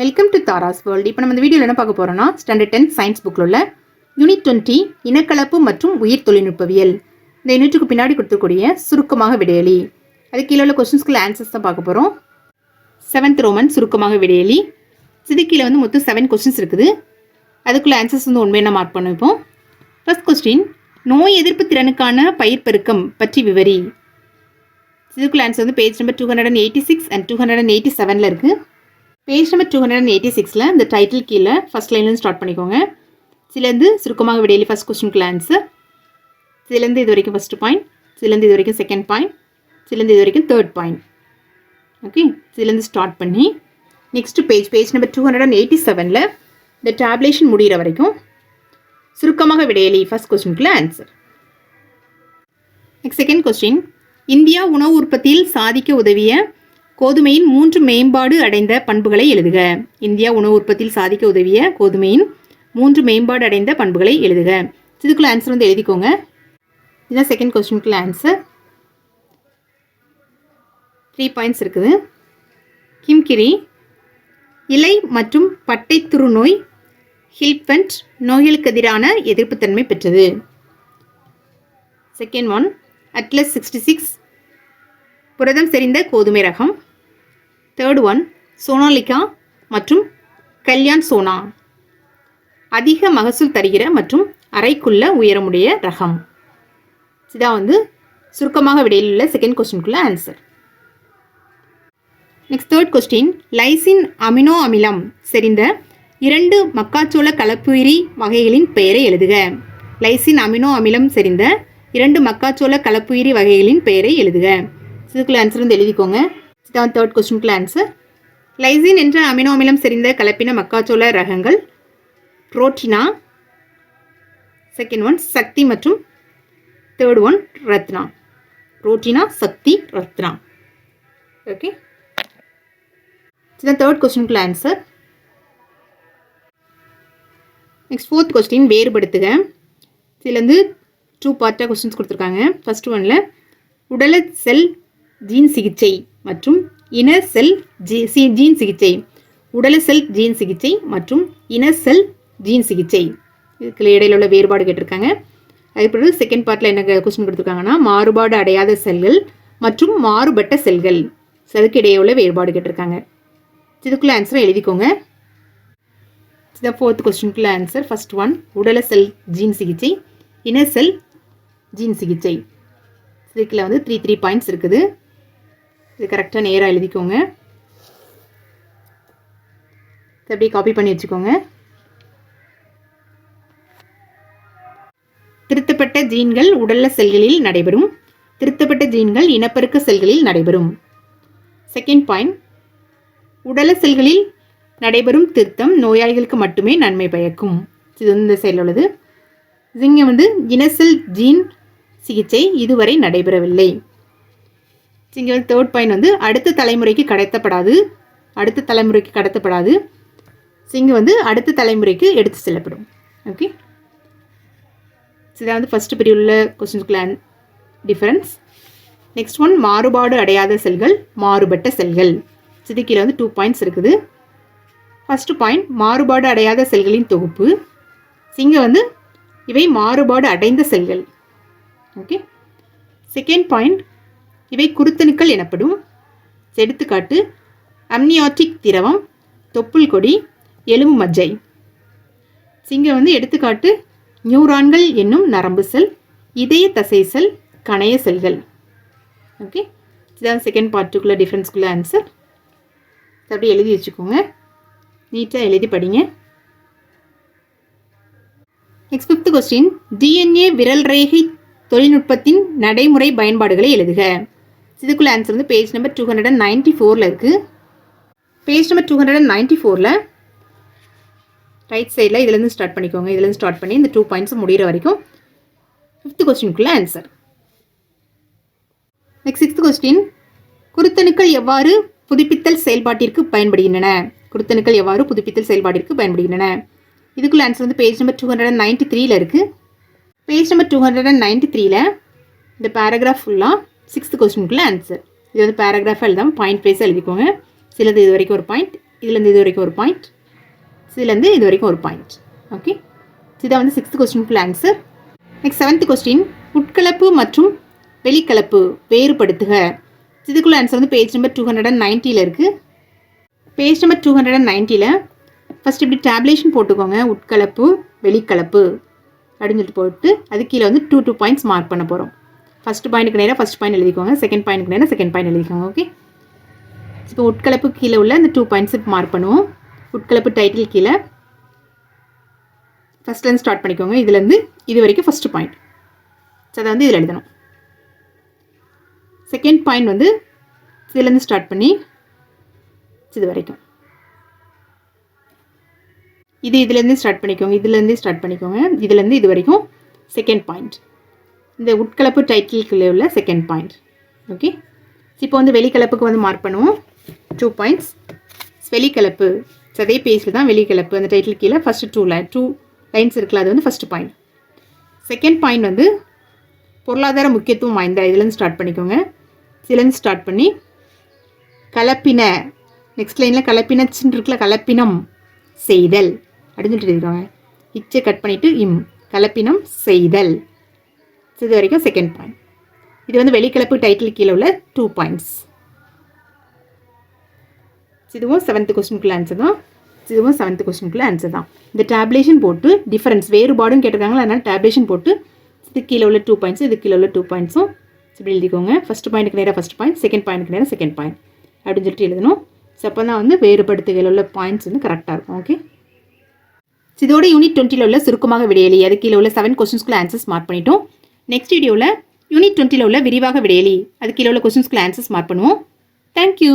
Welcome to Tara's world இப்போ நம்ம இந்த வீடியோவில் என்ன பார்க்க போகிறோம்னா ஸ்டாண்டர்ட் டென் சயின்ஸ் புக்கில் உள்ள யூனிட் டுவெண்ட்டி இனக்கலப்பு மற்றும் உயிர் தொழில்நுட்பவியல். இந்த யூனிட்டுக்கு பின்னாடி கொடுத்துக்கூடிய சுருக்கமாக விடையலி. அது கீழே உள்ள கொஸ்டின்ஸ்க்குள்ள ஆன்சர்ஸ் தான் பார்க்க போகிறோம் செவன்த் ரோமன் சுருக்கமாக விடையலி. இது கீழே வந்து மொத்தம் செவன் கொஸ்டின்ஸ் இருக்குது. அதுக்குள்ளே ஆன்சர்ஸ் வந்து உண்மையான மார்க் பண்ணிப்போம் ஃபஸ்ட் ஃபர்ஸ்ட் கொஸ்டின் நோய் எதிர்ப்பு திறனுக்கான பயிர் பெருக்கம் பற்றி விவரி. இதுக்குள்ள ஆன்சர் வந்து page number two hundred and eighty six and two hundred and eighty செவனில் இருக்குது page number two hundred and eighty சிக்ஸில் இந்த டைட்டில் கீழே ஃபஸ்ட் லைன்லேருந்து ஸ்டார்ட் பண்ணிக்கோங்க. சிலேருந்து சுருக்கமாக விடையிலே ஃபஸ்ட் கொஸ்டின் ஆன்சர் சிலேருந்து இது வரைக்கும் ஃபஸ்ட்டு பாயிண்ட் சிலேருந்து இது வரைக்கும் செகண்ட் பாயிண்ட் சிலேருந்து இது வரைக்கும் தேர்ட் பாயிண்ட் ஓகே சிலேருந்து ஸ்டார்ட் பண்ணி next page page number two hundred and eighty செவனில் இந்த டேப்லேஷன் முடிகிற வரைக்கும் சுருக்கமாக விடையலி first கொஸ்டினுக்குள்ள answer next second question India உணவு உற்பத்தியில் சாதிக்க உதவிய கோதுமையின் மூன்று மேம்பாடு அடைந்த பண்புகளை எழுதுக. இந்தியா உணவு உற்பத்தியில் சாதிக்க உதவிய கோதுமையின் மூன்று மேம்பாடு அடைந்த பண்புகளை எழுதுக. இதுக்குள்ள ஆன்சர் வந்து எழுதிக்கோங்க. இதுதான் செகண்ட் கொஸ்டினுக்குள்ள ஆன்சர் த்ரீ பாயிண்ட்ஸ் இருக்குது. கிம்கிரி இலை மற்றும் பட்டைத்துரு நோய் ஹில்பண்ட் நோய்களுக்கு எதிரான எதிர்ப்புத்தன்மை பெற்றது. Second one Atlas sixty six புரதம் செறிந்த கோதுமை ரகம். தேர்ட் ஒன் சோனாலிகா மற்றும் கல்யாண் சோனா. அதிக மகசூல் தருகிற மற்றும் அறைக்குள்ள உயரமுடைய ரகம். இதான் வந்து சுருக்கமாக விடையில் உள்ள second கொஸ்டினுக்குள்ள answer next third question lysine amino அமிலம் செறிந்த இரண்டு மக்காச்சோள கலப்புயிரி வகைகளின் பெயரை எழுதுக. லைசின் அமினோ அமிலம் செறிந்த இரண்டு மக்காச்சோள கலப்புயிரி வகைகளின் பெயரை எழுதுக. இதுக்குள்ள ஆன்சர் வந்து எழுதிக்கோங்க. இதான் தேர்ட் கொஸ்டினுக்குள்ள ஆன்சர் லைசின் என்ற அமினோ அமிலம் செறிந்த கலப்பின மக்காச்சோள ரகங்கள். புரோட்டினா செகண்ட் ஒன் சக்தி மற்றும் third one Ratna. புரோட்டினா Shakti Ratna. Okay இதுதான் தேர்ட் கொஸ்டினுக்குள்ள ஆன்சர் நெக்ஸ்ட் ஃபோர்த் கொஸ்டின் வேறுபடுத்துக. இதுலேருந்து டூ பார்ட்டாக கொஸ்டின்ஸ் கொடுத்துருக்காங்க. ஃபஸ்ட் ஒனில் உடல செல் ஜீன் சிகிச்சை. மற்றும் இன செல் ஜீ சி ஜீன் சிகிச்சை. உடல செல் ஜீன் சிகிச்சை மற்றும் இன செல் ஜீன் சிகிச்சை. இதுக்கு இடையில உள்ள வேறுபாடு கேட்டிருக்காங்க. அதுக்கப்புறம் செகண்ட் பார்ட்டில் என்ன கொஸ்டின் கொடுத்துருக்காங்கன்னா மாறுபாடு அடையாத செல்கள் மற்றும் மாறுபட்ட செல்கள். அதுக்கு இடையே உள்ள வேறுபாடு கேட்டிருக்காங்க. இதுக்குள்ள ஆன்சரை எழுதிக்கோங்க. இந்த ஃபோர்த் கொஸ்டினுக்குள்ள ஆன்சர் ஃபர்ஸ்ட் ஒன் உடல செல் ஜீன் சிகிச்சை இன செல் ஜீன் சிகிச்சை. இதுக்குள்ள வந்து த்ரீ த்ரீ பாயிண்ட்ஸ் இருக்குது. இது கரெக்டாக நேராக எழுதிக்கோங்க. அப்படியே காப்பி பண்ணி வச்சுக்கோங்க. திருத்தப்பட்ட ஜீன்கள் உடல்ல செல்களில் நடைபெறும். திருத்தப்பட்ட ஜீன்கள் இனப்பெருக்க செல்களில் நடைபெறும். செகண்ட் பாயிண்ட் உடல செல்களில் நடைபெறும் திருத்தம் நோயாளிகளுக்கு மட்டுமே நன்மை பயக்கும். இது வந்து இந்த செயல் உள்ளது. இங்கே வந்து இனசெல் ஜீன் சிகிச்சை இதுவரை நடைபெறவில்லை. இங்கே வந்து தேர்ட் பாயிண்ட் வந்து அடுத்த தலைமுறைக்கு கடத்தப்படாது. அடுத்த தலைமுறைக்கு கடத்தப்படாது. சிங்கு வந்து அடுத்த தலைமுறைக்கு எடுத்து செல்லப்படும். ஓகே இதான் வந்து ஃபஸ்ட்டு பிரிவுள்ள கொஸ்டின்ஸ்க்குள்ள டிஃப்ரென்ஸ் நெக்ஸ்ட் ஒன் மாறுபாடு அடையாத செல்கள் மாறுபட்ட செல்கள். இது கீழே வந்து டூ பாயிண்ட்ஸ் இருக்குது. ஃபஸ்ட்டு பாயிண்ட் மாறுபாடு அடையாத செல்களின் தொகுப்பு. சிங்க வந்து இவை மாறுபாடு அடைந்த செல்கள். ஓகே செகண்ட் பாயிண்ட் இவை குருத்தணுக்கள் எனப்படும். எடுத்துக்காட்டு அம்னியாட்டிக் திரவம் தொப்புள் கொடி எலும்பு மஜ்ஜை. சிங்கம் வந்து எடுத்துக்காட்டு நியூரான்கள் என்னும் நரம்பு செல் இதய தசை செல் கணைய செல்கள். ஓகே? இதுதான் செகண்ட் பார்ட்டுக்குள்ள டிஃப்ரென்ஸ்குள்ள ஆன்சர் அப்படியே எழுதி வச்சுக்கோங்க. நீட்டாக எழுதி படிங்க. நெக்ஸ்ட் ஃபிஃப்த் கொஸ்டின் டிஎன்ஏ விரல் ரேகை தொழில்நுட்பத்தின் நடைமுறை பயன்பாடுகளை எழுதுக. இதுக்குள்ள ஆன்சர் வந்து page number two hundred and ninety ஃபோரில் இருக்குது page number two hundred and ninety ஃபோரில் ரைட் சைடில் இதுலேருந்து ஸ்டார்ட் பண்ணிக்கோங்க இதுலேருந்து ஸ்டார்ட் பண்ணி இந்த டூ பாயிண்ட்ஸ் முடிகிற வரைக்கும் ஃபிஃப்த் கொஸ்டினுக்குள்ள ஆன்சர் நெக்ஸ்ட் சிக்ஸ்த் கொஸ்டின் குருத்தணுக்கள் எவ்வாறு புதுப்பித்தல் செயல்பாட்டிற்கு பயன்படுகின்றன? குருத்தணுக்கள் எவ்வாறு புதுப்பித்தல் செயல்பாட்டிற்கு பயன்படுகின்றன? இதுக்குள்ள ஆன்சர் வந்து page number two hundred and ninety த்ரீல இருக்குது page number two hundred and ninety த்ரீல இந்த பேராகிராஃப் ஃபுல்லாக சிக்ஸ்த் கொஸ்டினுக்குள்ள ஆன்சர் இது வந்து பேராகிராஃபாக எழுதாமல் பாயிண்ட் வைஸாக எழுதிக்கோங்க. சிலது இது வரைக்கும் ஒரு பாயிண்ட் இதுலேருந்து இது வரைக்கும் ஒரு பாயிண்ட் இதுலேருந்து இது வரைக்கும் ஒரு பாயிண்ட் ஓகே இதான் வந்து சிக்ஸ்த் கொஸ்டினுக்குள்ள ஆன்சர் நெக்ஸ்ட் செவன்த் கொஸ்டின் உட்கலப்பு மற்றும் வெளிக்கலப்பு வேறுபடுத்துக. இதுக்குள்ள ஆன்சர் வந்து page number two hundred and நைன்ட்டியில் இருக்குது page number two hundred and நைன்ட்டியில் first இப்படி டேப்லேஷன் போட்டுக்கோங்க. உட்கலப்பு வெளிக்கலப்பு. அப்படின்னு சொல்லிட்டு போட்டு அது கீழே வந்து டூ டூ பாயிண்ட்ஸ் மார்க் பண்ண போகிறோம் ஃபஸ்ட் பாயிண்ட்டுக்கு நேராக ஃபஸ்ட் பாயிண்ட் எழுதிக்கோங்க. செகண்ட் பாயிண்ட்டுக்கு நேராக செகண்ட் பாயிண்ட் எழுதிக்கோங்க ஓகே இப்போ உட்கலப்பு கீழே உள்ள இந்த டூ பாயிண்ட்ஸ் மார்க் பண்ணுவோம். உட்கலப்பு டைட்டில் கீழே. ஃபஸ்ட்லேருந்து ஸ்டார்ட் பண்ணிக்கோங்க. இதுலேருந்து இது வரைக்கும் ஃபஸ்ட்டு பாயிண்ட் ஸோ அதை வந்து இதில் எழுதணும். செகண்ட் பாயிண்ட் வந்து இதுலேருந்து ஸ்டார்ட் பண்ணி இது வரைக்கும். இது இதுலேருந்து ஸ்டார்ட் பண்ணிக்கோங்க. இதுலேருந்து ஸ்டார்ட் பண்ணிக்கோங்க. இதுலேருந்து இது வரைக்கும் செகண்ட் பாயிண்ட் இந்த உட்கலப்பு டைட்டிலுக்குள்ளே உள்ள செகண்ட் பாயிண்ட் ஓகே இப்போ வந்து வெளிக்கலப்புக்கு வந்து மார்க் பண்ணுவோம். டூ பாயிண்ட்ஸ் வெளிக்கலப்பு. சதே பேஜில் தான் வெளிக்கலப்பு. அந்த டைட்டில் கீழே first two line two lines இருக்குல்ல அது வந்து ஃபஸ்ட்டு பாயிண்ட் செகண்ட் பாயிண்ட் வந்து பொருளாதார முக்கியத்துவம் வாய்ந்த இதுலேருந்து ஸ்டார்ட் பண்ணிக்கோங்க. இதுலேருந்து ஸ்டார்ட் பண்ணி கலப்பின நெக்ஸ்ட் லைனில் கலப்பினச்சின்னு இருக்குல்ல கலப்பினம் செய்தல் அப்படின்னு சொல்லிட்டு இருக்காங்க இச்சை கட் பண்ணிவிட்டு இம் கலப்பினம் செய்தல். இது வரைக்கும் செகண்ட் பாயிண்ட் இது வந்து வெளிக்கலப்பு டைட்டில் கீழே உள்ள டூ பாயிண்ட்ஸ் இதுவும் செவன்த் கொஸ்டினுக்குள்ள ஆன்சர் தான். இதுவும் செவன்த் கொஸ்டினுக்குள்ள ஆன்சர் தான். இந்த டேப்லேஷன் போட்டு டிஃபரன்ஸ் வேறுபாடும் கேட்டிருக்காங்களா? அதனால் டேப்லேஷன் போட்டு இது கீழே உள்ள டூ பாயிண்ட்ஸ் இது கீழே உள்ள டூ பாயிண்ட்ஸும் இப்படி எழுதிக்கோங்க. ஃபஸ்ட் பாயிண்ட்டுக்கு நேராக ஃபஸ்ட் பாயிண்ட் செகண்ட் பாயிண்ட்டுக்கு நேராக செகண்ட் பாயிண்ட் அப்படின்னு சொல்லிட்டு எழுதணும். ஸோ அப்போ தான் வந்து வேறுபடுத்துகையில் உள்ள பாயிண்ட்ஸ் வந்து கரெக்டாக இருக்கும். ஓகே இதோட யூனிட் டுவெண்ட்டியில் உள்ள சுருக்கமாக விடையலி. அது கீழே உள்ள செவன் கொஸ்டின்ஸ்க்குள்ள ஆன்சர்ஸ் மார்க் பண்ணிட்டோம். நெக்ஸ்ட் வீடியோவில் யூனிட் டுவெண்ட்டியில் உள்ள விரிவாக விடையலி. அது கீழே உள்ள கொஸ்டின்ஸ்க்குள்ள ஆன்சர்ஸ் மார்க் பண்ணுவோம். Thank you